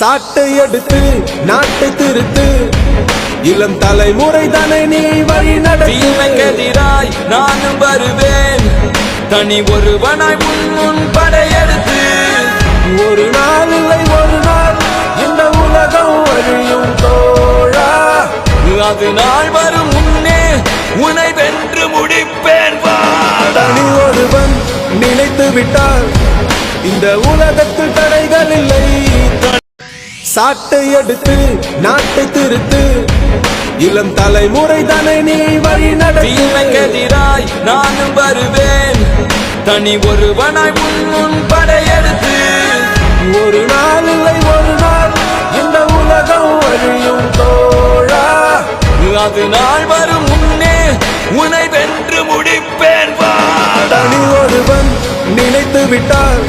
சாட்டை எடுத்து நாட்டை திருத்து இளம் தலைமுறை தானே நீ வழி நடத்து. தீமைக்கெதிராய் நானும் வருவேன். தனி ஒருவனாய் முன் முன் படையெடுத்து. ஒரு நாள் இல்லை ஒரு நாள் இந்த உலகம் அழியும் தோழா. அது நாள் வரும் முன்னே உனை வென்று முடிப்பேன் தனி ஒருவன் நினைத்து விட்டால் இந்த உலகத்தில் சாட்டை எடுத்து நாட்டை திருத்து. இளம் தலைமுறை தானே நீ வழி நடத்து. தீமைக்கெதிராய் நானும் வருவேன். தனி ஒருவனாய் முன் முன் படையெடுத்து. ஒரு நாள் இல்லை ஒரு நாள் இந்த உலகம் அழியும் தோழா. அது நாள் வரும் முன்னே உனை வென்று முடிப்பேன் வாடா. தனி ஒருவன் நினைத்து விட்டால்